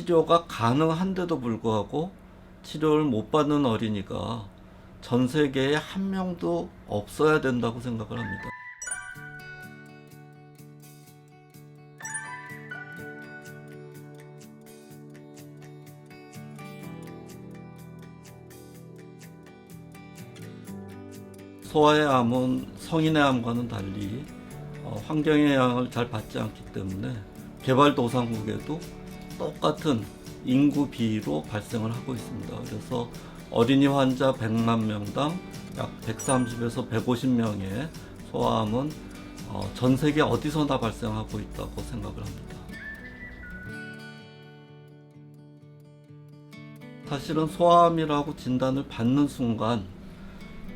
치료가 가능한데도 불구하고 치료를 못 받는 어린이가 전 세계에 한 명도 없어야 된다고 생각을 합니다. 소아의 암은 성인의 암과는 달리 어, 환경의 영향을 잘 받지 않기 때문에 개발도상국에도 똑같은 인구 비로 발생을 하고 있습니다. 그래서 어린이 환자 100만 명당 약 130에서 150명의 소아암은 어, 전 세계 어디서나 발생하고 있다고 생각을 합니다. 사실은 소아암이라고 진단을 받는 순간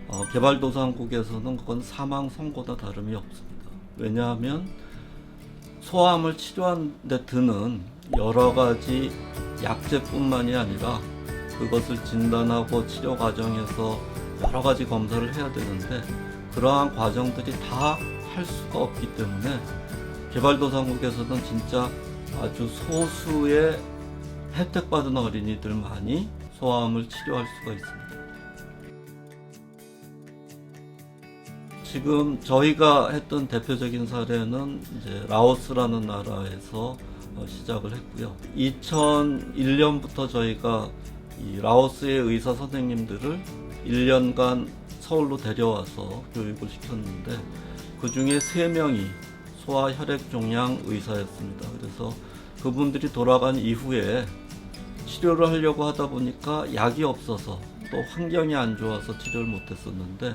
어, 개발도상국에서는 그건 사망 선고나 다름이 없습니다. 왜냐하면 소아암을 치료하는 데 드는 여러 가지 약제뿐만이 아니라 그것을 진단하고 치료 과정에서 여러 가지 검사를 해야 되는데 그러한 과정들이 다 할 수가 없기 때문에 개발도상국에서는 진짜 아주 소수의 혜택받은 어린이들만이 소아암을 치료할 수가 있습니다. 지금 저희가 했던 대표적인 사례는 이제 라오스라는 나라에서 어, 시작을 했고요. 2001년부터 저희가 이 라오스의 의사 선생님들을 1년간 서울로 데려와서 교육을 시켰는데 그 중에 3명이 소아 혈액 종양 의사였습니다. 그래서 그분들이 돌아간 이후에 치료를 하려고 하다 보니까 약이 없어서 또 환경이 안 좋아서 치료를 못 했었는데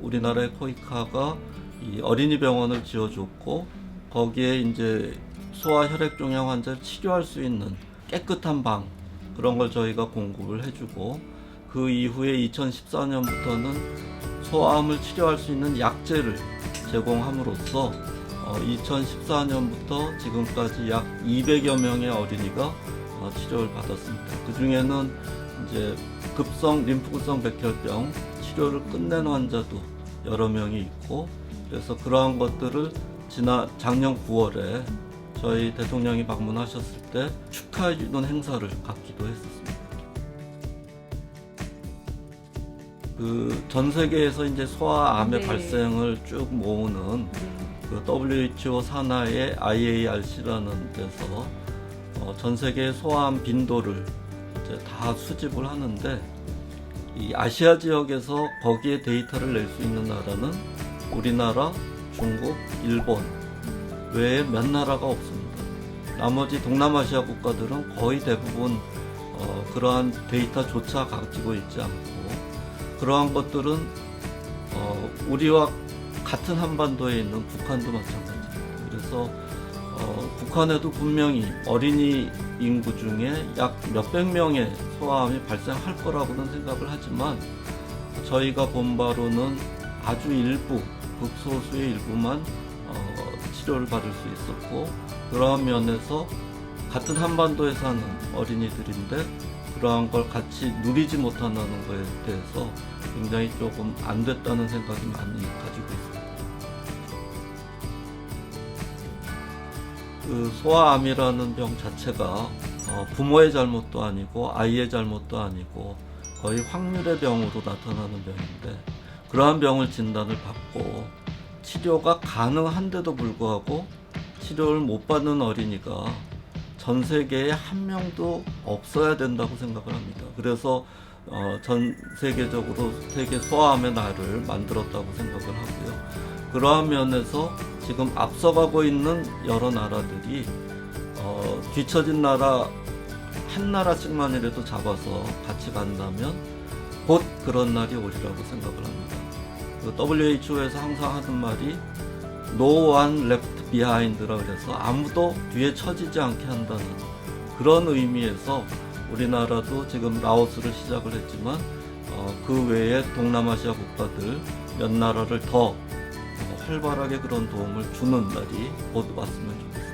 우리나라의 코이카가 이 어린이 병원을 지어줬고 거기에 이제 소아 혈액 종양 환자를 치료할 수 있는 깨끗한 방 그런 걸 저희가 공급을 해주고 그 이후에 2014년부터는 소아암을 치료할 수 있는 약제를 제공함으로써 어, 2014년부터 지금까지 약 200여 명의 어린이가 어, 치료를 받았습니다. 그 중에는 이제 급성 림프구성 백혈병 치료를 끝낸 환자도 여러 명이 있고 그래서 그러한 것들을 지난 작년 9월에 저희 대통령이 방문하셨을 때 축하해 주는 행사를 갖기도 했었습니다. 그 전 세계에서 이제 소아암의 네. 발생을 쭉 모으는 그 WHO 산하의 IARC라는 데서 어, 전 세계 소아암 빈도를 이제 다 수집을 하는데 이 아시아 지역에서 거기에 데이터를 낼 수 있는 나라는 우리나라, 중국, 일본 외에 몇 나라가 없습니다. 나머지 동남아시아 국가들은 거의 대부분 어, 그러한 데이터조차 가지고 있지 않고 그러한 것들은 어, 우리와 같은 한반도에 있는 북한도 마찬가지입니다. 그래서 어, 북한에도 분명히 어린이 인구 중에 약 몇백 명의 소아암이 발생할 거라고는 생각을 하지만 저희가 본 바로는 아주 일부, 극소수의 일부만 어, 치료를 받을 수 있었고 그러한 면에서 같은 한반도에 사는 어린이들인데 그러한 걸 같이 누리지 못한다는 거에 대해서 굉장히 조금 안 됐다는 생각이 많이 가지고 있습니다. 그 소아암이라는 병 자체가 어, 부모의 잘못도 아니고 아이의 잘못도 아니고 거의 확률의 병으로 나타나는 병인데 그러한 병을 진단을 받고 치료가 가능한데도 불구하고 치료를 못 받는 어린이가 전 세계에 한 명도 없어야 된다고 생각을 합니다. 그래서 어, 전 세계적으로 세계 소아암의 날을 만들었다고 생각을 하고요. 그러한 면에서 지금 앞서가고 있는 여러 나라들이 어, 뒤처진 나라 한 나라씩만이라도 잡아서 같이 간다면 곧 그런 날이 오리라고 생각을 합니다. 그 WHO에서 항상 하는 말이 No one left behind라 그래서 아무도 뒤에 처지지 않게 한다는 그런 의미에서 우리나라도 지금 라오스를 시작을 했지만 어, 그 외에 동남아시아 국가들 몇 나라를 더 어, 활발하게 그런 도움을 주는 날이 곧 왔으면 좋겠습니다.